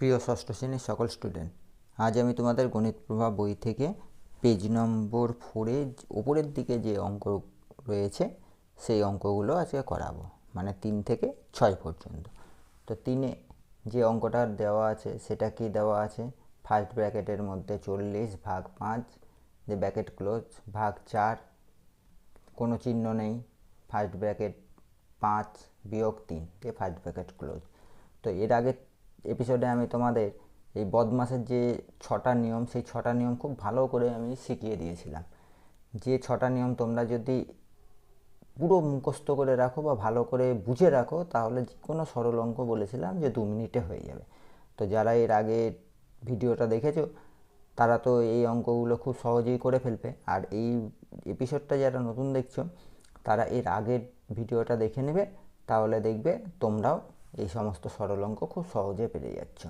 প্রিয় ষষ্ঠ শ্রেণির সকল স্টুডেন্ট আজ আমি তোমাদের গণিত প্রভাব বই থেকে পেজ নম্বর ফোরে ওপরের দিকে যে অঙ্ক রয়েছে, সেই অঙ্কগুলো আজকে করাবো মানে তিন থেকে ছয় পর্যন্ত। তো তিনে যে অঙ্কটা দেওয়া আছে, সেটা কি দেওয়া আছে? ফার্স্ট ব্র্যাকেটের মধ্যে চল্লিশ ভাগ পাঁচ, যে ব্র্যাকেট ক্লোজ ভাগ চার, কোনো চিহ্ন নেই ফার্স্ট ব্র্যাকেট পাঁচ বিয়োগ তিন দিয়ে ফার্স্ট ব্র্যাকেট ক্লোজ তো এর আগে এপিসোডে আমি তোমাদের এই বদমাসের যে ছটা নিয়ম, সেই ছটা নিয়ম খুব ভালো করে আমি শিখিয়ে দিয়েছিলাম। যে ছটা নিয়ম তোমরা যদি পুরো মুখস্থ করে রাখো বা ভালো করে বুঝে রাখো, তাহলে যে কোনো সরল অঙ্ক বলেছিলাম যে দু মিনিটে হয়ে যাবে। তো যারা এর আগে ভিডিওটা দেখেছ, তারা তো এই অঙ্কগুলো খুব সহজেই করে ফেলবে। আর এই এপিসোডটা যারা নতুন দেখছ, তারা এর আগের ভিডিওটা দেখে নেবে, তাহলে দেখবে তোমরাও এই সমস্ত সরল অঙ্ক খুব সহজে পেরে যাচ্ছ।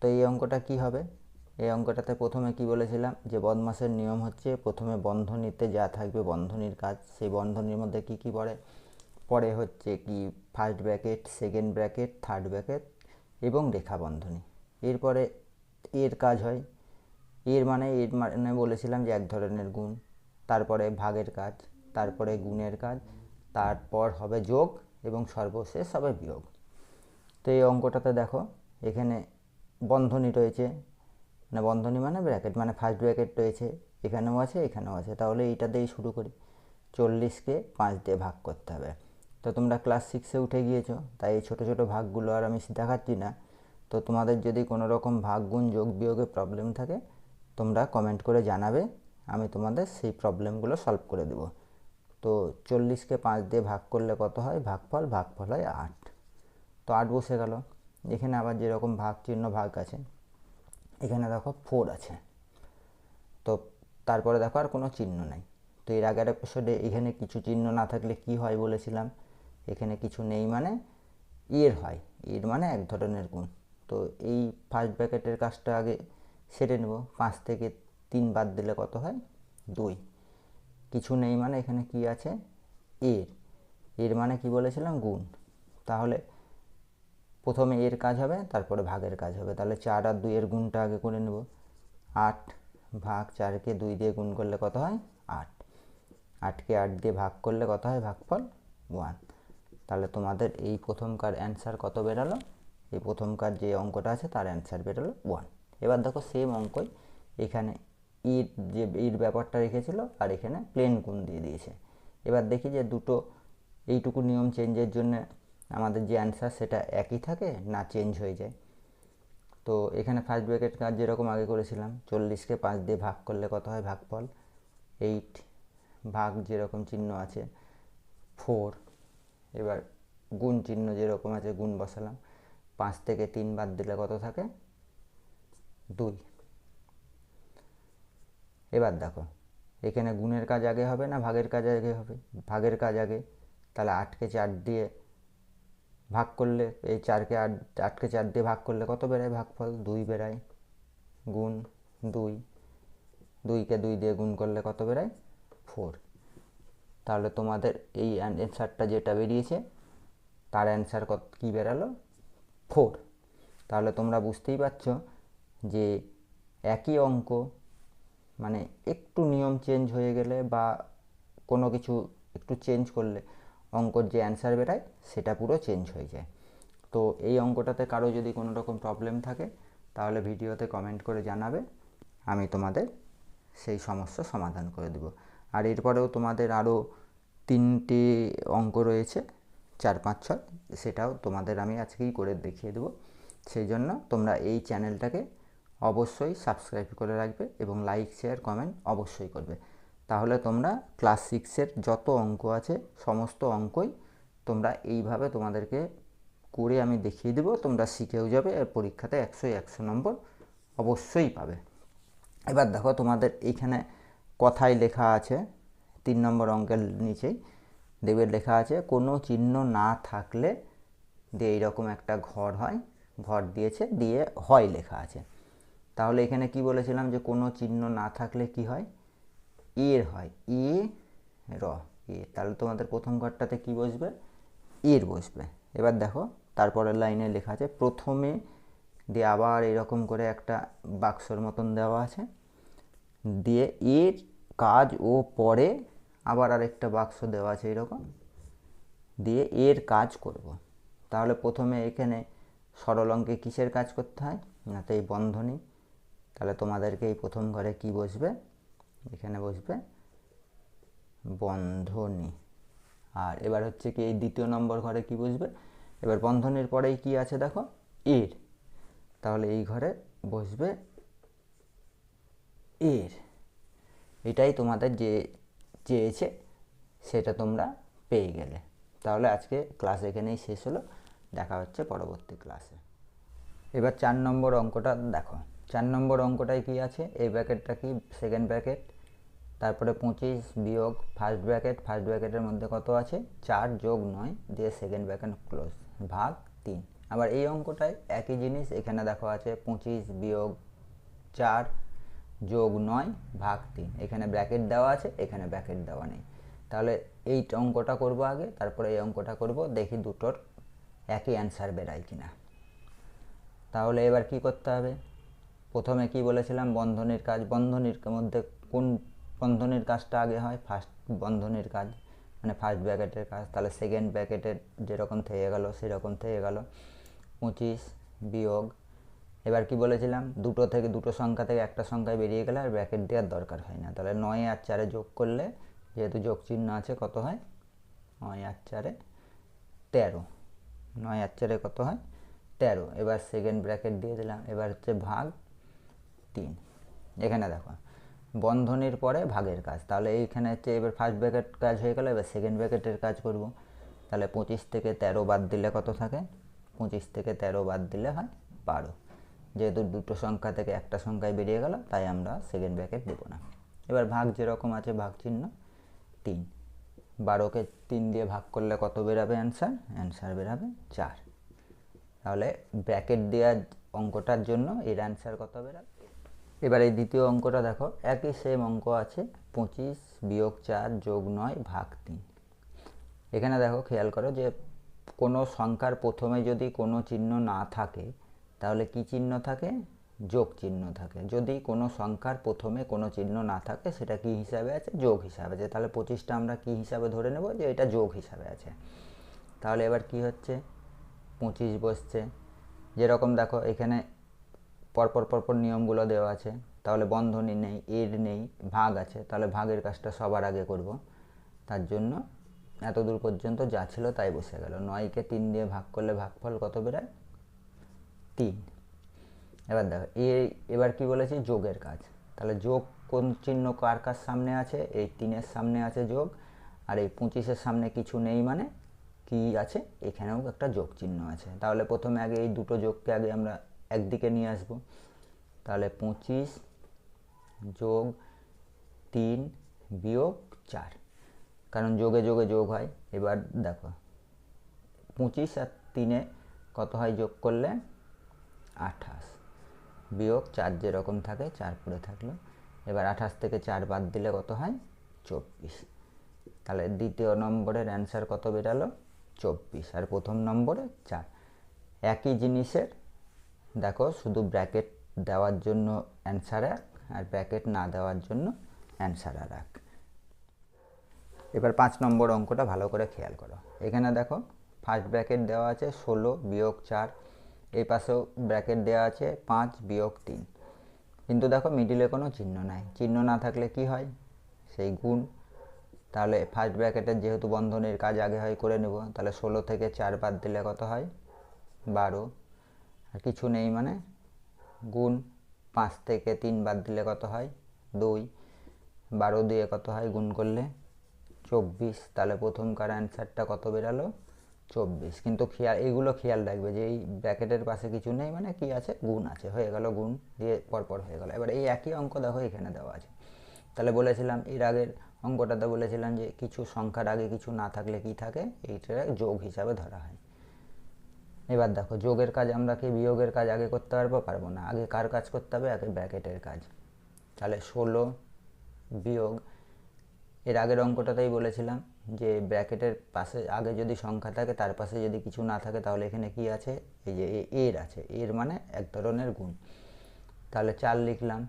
তো এই অঙ্কটা কি হবে? এই অঙ্কটাতে প্রথমে কি বলেছিলাম? যে বদমাসের নিয়ম হচ্ছে প্রথমে বন্ধনীতে যা থাকবে বন্ধনীর কাজ। সেই বন্ধনীর মধ্যে কি কি পড়ে? পরে হচ্ছে কি first bracket second bracket third bracket এবং রেখা বন্ধনী। এরপরে এর কাজ হয়। এর মানে এর মানে বলেছিলাম যে এক ধরনের গুণ। তারপরে ভাগের কাজ, তারপরে গুণের কাজ, তারপর হবে যোগ এবং সর্বশেষ হবে বিয়োগ। তো এই অঙ্কটাতে দেখো, এখানে বন্ধনী রয়েছে। মানে বন্ধনী মানে ব্র্যাকেট মানে ফার্স্ট ব্র্যাকেট রয়েছে, এখানেও আছে এখানেও আছে। তাহলে এইটা দিয়েই শুরু করি। চল্লিশকে পাঁচ দিয়ে ভাগ করতে হবে। তো তোমরা ক্লাস সিক্সে উঠে গিয়েছো, তাই এই ছোটো ছোটো ভাগগুলো আর আমি দেখাচ্ছি না। তো তোমাদের যদি কোনো রকম ভাগ গুণ যোগ বিয়োগে প্রবলেম থাকে, তোমরা কমেন্ট করে জানাবে, আমি তোমাদের সেই প্রবলেমগুলো সলভ করে দেবো। তো চল্লিশকে পাঁচ দিয়ে ভাগ করলে কত হয়? ভাগফল ভাগফল হয় আট। তো আট বসে গেল। এখানে আবার যেরকম ভাগ চিহ্ন ভাগ আছে, এখানে দেখো ফোর আছে। তো তারপরে দেখো আর কোনো চিহ্ন নাই। তো এর আগের এপিসোডে এখানে কিছু চিহ্ন না থাকলে কি হয় বলেছিলাম? এখানে কিছু নেই মানে এর হয়। এর মানে এক ধরনের গুণ। তো এই ফার্স্ট ব্র্যাকেটের কাজটা আগে সেরে নেব। পাঁচ থেকে তিন বাদ দিলে কত হয়? দুই। কিছু নেই মানে এখানে কি আছে? এর। এর মানে কি বলেছিলাম? গুণ। তাহলে প্রথমে এর কাজ হবে, তারপরে ভাগের কাজ হবে। তাহলে চার আর দুইয়ের গুণটা আগে করে নেব। আট ভাগ চারকে দুই দিয়ে গুণ করলে কত হয়? আট। আটকে আট দিয়ে ভাগ করলে কত হয়? ভাগফল ওয়ান। তাহলে তোমাদের এই প্রথমকার অ্যান্সার কত বেরালো? এই প্রথমকার যে অঙ্কটা আছে, তার অ্যান্সার বেরোলো ওয়ান। এবার দেখো সেম অঙ্কই এখানে ইর যে ইর ব্যাপারটা রেখেছিল আর এখানে প্লেন গুণ দিয়ে দিয়েছে। এবার দেখি যে দুটো এইটুকু নিয়ম চেঞ্জের জন্য আমাদের যে অ্যান্সার সেটা একই থাকে না চেঞ্জ হয়ে যায়? তো এখানে ফার্স্ট ব্র্যাকেট কাজ যেরকম আগে করেছিলাম চল্লিশকে পাঁচ দিয়ে ভাগ করলে কত হয়? ভাগফল এইট ভাগ যেরকম চিহ্ন আছে ফোর এবার গুণ চিহ্ন যেরকম আছে, গুণ বসালাম, পাঁচ থেকে তিন বাদ দিলে কত থাকে? দুই। এবার দেখো, এখানে গুণের কাজ আগে হবে না ভাগের কাজ আগে হবে? ভাগের কাজ আগে, তাহলে আটকে চার দিয়ে ভাগ করলে, এই চারকে আট, আটকে চার দিয়ে ভাগ করলে কত বেড়ায়? ভাগফল দুই বেড়ায়। গুণ দুই। দুইকে দুই দিয়ে গুণ করলে কত বেড়ায়? ফোর। তাহলে তোমাদের এই অ্যান্সারটা যেটা বেরিয়েছে, তার অ্যান্সার কত, কী বেরালো? ফোর। তাহলে তোমরা বুঝতেই পারছ যে একই অঙ্ক মানে একটু নিয়ম চেঞ্জ হয়ে গেলে বা কোনো কিছু একটু চেঞ্জ করলে অঙ্কর যে অ্যান্সার বেরায়, সেটা পুরো চেঞ্জ হয়ে যায়। তো এই অঙ্কটাতে কারও যদি কোনো রকম প্রবলেম থাকে, তাহলে ভিডিওতে কমেন্ট করে জানাবে। আমি তোমাদের সেই সমস্যা সমাধান করে দেব। আর এরপরেও তোমাদের আরও তিনটি অঙ্ক রয়েছে, চার, পাঁচ, ছয়, সেটাও তোমাদের আমি আজকেই করে দেখিয়ে দেবো। সেই জন্য তোমরা এই চ্যানেলটাকে অবশ্যই সাবস্ক্রাইব করে রাখবে এবং লাইক শেয়ার কমেন্ট অবশ্যই করবে। তাহলে তোমরা ক্লাস সিক্সের যত অঙ্ক আছে, সমস্ত অঙ্কই তোমরা এইভাবে তোমাদেরকে করে আমি দেখিয়ে দেবো। তোমরা শিখেও যাবে আর পরীক্ষাতে একশো একশো নম্বর অবশ্যই পাবে। এবার দেখো তোমাদের এইখানে কথায় লেখা আছে, তিন নম্বর অঙ্কের নিচেই দেখবে লেখা আছে, কোনো চিহ্ন না থাকলে দিয়ে এইরকম একটা ঘর হয়, ঘর দিয়েছে, দিয়ে হয় লেখা আছে। তাহলে এখানে কি বলেছিলাম যে কোনো চিহ্ন না থাকলে কি হয়? এর হয়। এ র, এ। তাহলে তোমাদের প্রথম ঘরটাতে কি বসবে? এর বসবে। এবার দেখো, তারপরের লাইনে লেখা আছে, প্রথমে দিয়ে আবার এরকম করে একটা বাক্সর মতন দেওয়া আছে। দিয়ে এর কাজ ও পরে আবার আরেকটা বাক্স দেওয়া আছে এরকম। দিয়ে এর কাজ করব। তাহলে প্রথমে এখানে সরল অঙ্কে কিসের কাজ করতে হয়? না তো এই বন্ধনী। তাহলে তোমাদেরকে এই প্রথম ঘরে কি বসবে? এখানে বসবে। বন্ধনী। আর এবার হচ্ছে কি এই দ্বিতীয় নম্বর ঘরে কি বসবে? এবার বন্ধনীর পরেই কি আছে দেখো? এর। তাহলে এই ঘরে বসবে এর। এটাই তোমাদের যে চেয়েছে, সেটা তোমরা পেয়ে গেলে। তাহলে আজকে ক্লাস এখানেই শেষ হলো। দেখা হচ্ছে পরবর্তী ক্লাসে। এবার চার নম্বর অঙ্কটা দেখো। চার নম্বর অঙ্কটায় কি আছে? এই ব্র্যাকেটটা কি? সেকেন্ড ব্র্যাকেট তারপরে পঁচিশ বিয়োগ ফার্স্ট ব্র্যাকেট ফার্স্ট ব্র্যাকেটের মধ্যে কত আছে? চার যোগ নয়, দিয়ে সেকেন্ড ব্র্যাকেট ক্লোজ ভাগ তিন। আবার এই অঙ্কটায় একই জিনিস এখানে দেখো আছে, পঁচিশ বিয়োগ চার যোগ নয়, ভাগ তিন। এখানে ব্র্যাকেট দেওয়া আছে, এখানে ব্র্যাকেট দেওয়া নেই। তাহলে এই অঙ্কটা করব আগে, তারপরে এই অঙ্কটা করব, দেখি দুটোর একই অ্যান্সার বেরায় কিনা। তাহলে এবার কি করতে হবে? প্রথমে কি বলেছিলাম, বন্ধনীর কাজ, বন্ধনীর মধ্যে কোন বন্ধনীর কাজটা আগে হয় ফার্স্ট বন্ধনের কাজ মানে ফার্স্ট ব্র্যাকেটের কাজ, তাহলে সেকেন্ড ব্র্যাকেটের যেরকম থেকে গেল সেরকম থেকে গেল। পঁচিশ, বিয়োগ, এবার কি বলেছিলাম? দুটো থেকে দুটো সংখ্যা থেকে একটা সংখ্যায় বেরিয়ে গেলে আর ব্র্যাকেট দেওয়ার দরকার হয় না। তাহলে নয় আর চারে যোগ করলে, যেহেতু যোগ চিহ্ন আছে কত হয়? নয় আর চারে তেরো। নয় আর চারে কত হয়? তেরো। এবার সেকেন্ড ব্র্যাকেট দিয়ে দিলাম। এবার হচ্ছে ভাগ তিন। এখানে দেখো বন্ধনীর পরে ভাগের কাজ। তাহলে এইখানে হচ্ছে এবার ফার্স্ট ব্র্যাকেট কাজ হয়ে গেল, এবার সেকেন্ড ব্র্যাকেটের কাজ করব। তাহলে পঁচিশ থেকে তেরো বাদ দিলে কত থাকে? পঁচিশ থেকে তেরো বাদ দিলে হয় বারো। যেহেতু দুটো সংখ্যা থেকে একটা সংখ্যায় বেরিয়ে গেল, তাই আমরা সেকেন্ড ব্র্যাকেট দেবো না। এবার ভাগ যেরকম আছে, ভাগ চিহ্ন তিন। বারোকে তিন দিয়ে ভাগ করলে কত বেরাবে অ্যান্সার অ্যান্সার বেরাবে চার। তাহলে ব্র্যাকেট দেওয়ার অঙ্কটার জন্য এর অ্যান্সার কত বেরাবে? এবার এই দ্বিতীয় অঙ্কটা দেখো, একই সেম অঙ্ক আছে, পঁচিশ বিয়োগ চার যোগ নয় ভাগ তিন। এখানে দেখো, খেয়াল করো যে কোনো সংখ্যার প্রথমে যদি কোনো চিহ্ন না থাকে, তাহলে কি চিহ্ন থাকে? যোগ চিহ্ন থাকে। যদি কোনো সংখ্যার প্রথমে কোনো চিহ্ন না থাকে, সেটা কি হিসাবে আছে? যোগ হিসাবে আছে। তাহলে পঁচিশটা আমরা কি হিসাবে ধরে নেব? যে এটা যোগ হিসাবে আছে। তাহলে এবার কি হচ্ছে? পঁচিশ বসছে। যেরকম দেখো, এখানে পরপর পরপর নিয়মগুলো দেওয়া আছে। তাহলে বন্ধনী নেই এর নেই, ভাগ আছে। তাহলে ভাগের কাজটা সবার আগে করব। তার জন্য এত দূর পর্যন্ত যা ছিল তাই বসে গেল। নয়কে তিন দিয়ে ভাগ করলে ভাগফল কত বেরোয়? তিন। এবার দেখো এই এবার কি বলেছি? যোগের কাজ। তাহলে যোগ কোন চিহ্ন কার কার সামনে আছে? এই তিনের সামনে আছে যোগ, আর এই পঁচিশের সামনে কিছু নেই মানে কি আছে? এখানেও একটা যোগ চিহ্ন আছে। তাহলে প্রথমে আগে এই দুটো যোগকে আগে আমরা একদিকে নিয়ে আসব। তাহলে পঁচিশ যোগ তিন বিয়োগ চার। কারণ যোগে যোগে যোগ হয়। এবার দেখো, পঁচিশ আর তিনে কত হয় যোগ করলে? আঠাশ। বিয়োগ চার যেরকম থাকে, চার পড়ে থাকল। এবার আঠাশ থেকে চার বাদ দিলে কত হয়? চব্বিশ। তাহলে দ্বিতীয় নম্বরের অ্যান্সার কত বেরালো? চব্বিশ। আর প্রথম নম্বরে চার। একই জিনিসের দেখো, শুধু ব্র্যাকেট দেওয়ার জন্য অ্যান্সার এক আর ব্র্যাকেট না দেওয়ার জন্য অ্যান্সার আর এক। এবার পাঁচ নম্বর অঙ্কটা ভালো করে খেয়াল করো। এখানে দেখো ফার্স্ট ব্র্যাকেট দেওয়া আছে ষোলো বিয়োগ চার, এই পাশেও ব্র্যাকেট দেওয়া আছে পাঁচ বিয়োগ তিন। কিন্তু দেখো মিডিলে কোনো চিহ্ন নাই। চিহ্ন না থাকলে কি হয়? সেই গুণ। তাহলে ফার্স্ট ব্র্যাকেটের যেহেতু বন্ধনের কাজ আগে হয়, করে নেব। তাহলে ষোলো থেকে চার বাদ দিলে কত হয়? বারো। আর কিছু নেই মানে। গুণ পাঁচ থেকে তিন বাদ দিলে কত হয়? দুই। বারো দিয়ে কত হয়? গুণ করলে চব্বিশ। তাহলে প্রথমকার অ্যান্সারটা কত বেরালো? চব্বিশ। কিন্তু খেয়াল এইগুলো খেয়াল রাখবে যে এই ব্র্যাকেটের পাশে কিছু নেই মানে কি আছে? গুণ আছে। হয়ে গেল গুণ দিয়ে পরপর হয়ে গেল। এবার এই একই অঙ্ক দেখো এখানে দেওয়া আছে। তাহলে বলেছিলাম এর আগের অঙ্কটাতে বলেছিলাম যে কিছু সংখ্যার আগে কিছু না থাকলে কি থাকে? এইটা যোগ হিসাবে ধরা হয়। এবার দেখো, যোগের কাজ আমরা কি বিয়োগের কাজ আগে করতে পারব? পারব না। আগে কার কাজ করতে হবে? আগে ব্র্যাকেটের কাজ। তাহলে ষোলো বিয়োগ, এর আগের অঙ্কটাতেই বলেছিলাম যে ব্র্যাকেটের পাশে আগে যদি সংখ্যা থাকে, তার পাশে যদি কিছু না থাকে, তাহলে এখানে কি আছে? এই যে এর আছে। এর মানে এক ধরনের গুণ। তাহলে চার লিখলাম।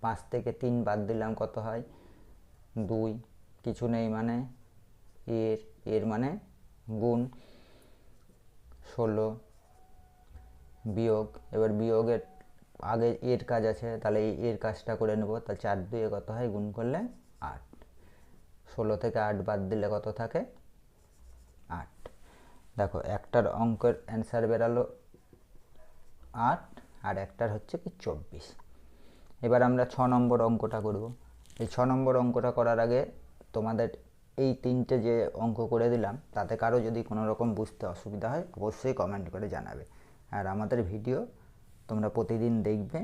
পাঁচ থেকে তিন বাদ দিলাম কত হয়? দুই। কিছু নেই মানে এর। এর মানে গুণ। ষোলো বিয়োগ, এবার বিয়োগের আগে এর কাজ আছে, তাহলে এই এর কাজটা করে নেব, তা চার দুয়ে কত হয়? গুণ করলে আট। ষোলো থেকে আট বাদ দিলে কত থাকে? আট। দেখো, একটার অঙ্কের অ্যান্সার বেরালো আট, আর একটার হচ্ছে কি চব্বিশ। এবার আমরা ছ নম্বর অঙ্কটা করব। এই ছ নম্বর অঙ্কটা করার আগে তোমাদের এই তিনটে যে অঙ্ক করে দিলাম, তাতে কারও যদি কোনো রকম বুঝতে অসুবিধা হয়, অবশ্যই কমেন্ট করে জানাবে। আর আমাদের ভিডিও তোমরা প্রতিদিন দেখবে,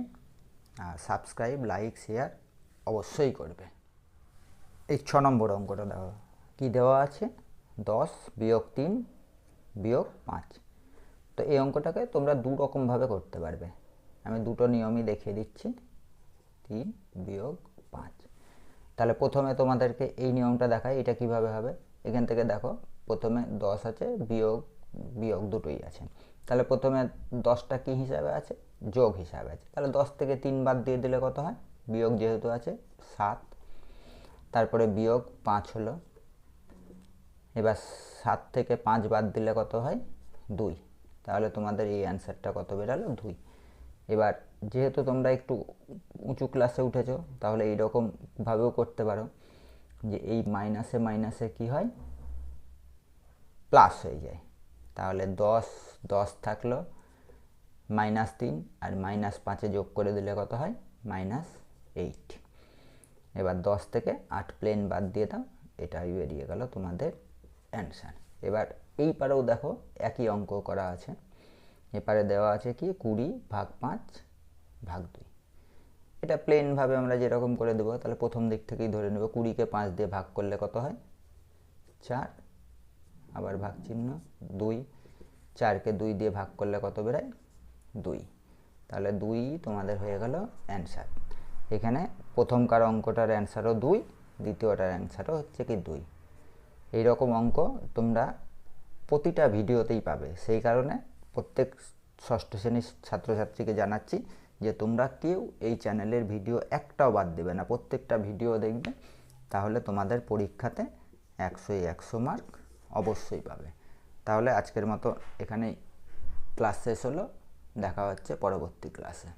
আর সাবস্ক্রাইব লাইক শেয়ার অবশ্যই করবে। এই ছ নম্বর অঙ্কটা দেওয়া কী দেওয়া আছে? দশ বিয়োগ তিন বিয়োগ পাঁচ। তো এই অঙ্কটাকে তোমরা দু রকমভাবে করতে পারবে। আমি দুটো নিয়মই দেখিয়ে দিচ্ছি। তিন বিয়োগ তাহলে প্রথমে তোমাদেরকে এই নিয়মটা দেখাই, এটা কীভাবে হবে? এখান থেকে দেখো, প্রথমে দশ আছে, বিয়োগ বিয়োগ দুটোই আছে। তাহলে প্রথমে দশটা কী হিসাবে আছে? যোগ হিসাবে আছে। তাহলে দশ থেকে তিন বাদ দিয়ে দিলে কত হয়? বিয়োগ যেহেতু আছে, সাত। তারপরে বিয়োগ পাঁচ হলো। এবার সাত থেকে পাঁচ বাদ দিলে কত হয়? দুই। তাহলে তোমাদের এই অ্যান্সারটা কত বেরালো? দুই। এবার যেহেতু তোমরা একটু উঁচু ক্লাসে উঠেছো, তাহলে এইরকমভাবেও করতে পারো যে এই মাইনাসে মাইনাসে কি হয়? প্লাস হয়ে যায়। তাহলে দশ দশ থাকল মাইনাস তিন আর মাইনাস পাঁচে যোগ করে দিলে কত হয়? মাইনাস এইট এবার দশ থেকে আট প্লেন বাদ দিয়ে দাও, এটাই বেরিয়ে গেল তোমাদের অ্যান্সার এবার এই পারেও দেখো একই অঙ্ক করা আছে। এপারে দেওয়া আছে কি? কুড়ি ভাগ পাঁচ ভাগ দুই। এটা প্লেনভাবে আমরা যেরকম করে দেবো, তাহলে প্রথম দিক থেকেই ধরে নেব কুড়িকে পাঁচ দিয়ে ভাগ করলে কত হয়? চার। আবার ভাগ চিহ্ন, দুই। চারকে দুই দিয়ে ভাগ করলে কত বেরোয়? দুই। তাহলে দুই তোমাদের হয়ে গেল অ্যান্সার এখানে প্রথমকার অঙ্কটার অ্যান্সারও দুই, দ্বিতীয়টার অ্যান্সারও হচ্ছে কি দুই। এই রকম অঙ্ক তোমরা প্রতিটা ভিডিওতেই পাবে। সেই কারণে প্রত্যেক ষষ্ঠ শ্রেণির ছাত্রছাত্রীকে জানাচ্ছি যে তোমরা কেউ এই চ্যানেলের ভিডিও একটাও বাদ দেবে না, প্রত্যেকটা ভিডিও দেখবে, তাহলে তোমাদের পরীক্ষাতে একশোই একশো মার্ক অবশ্যই পাবে। তাহলে আজকের মতো এখানেই ক্লাস শেষ হলো, দেখা হচ্ছে পরবর্তী ক্লাসে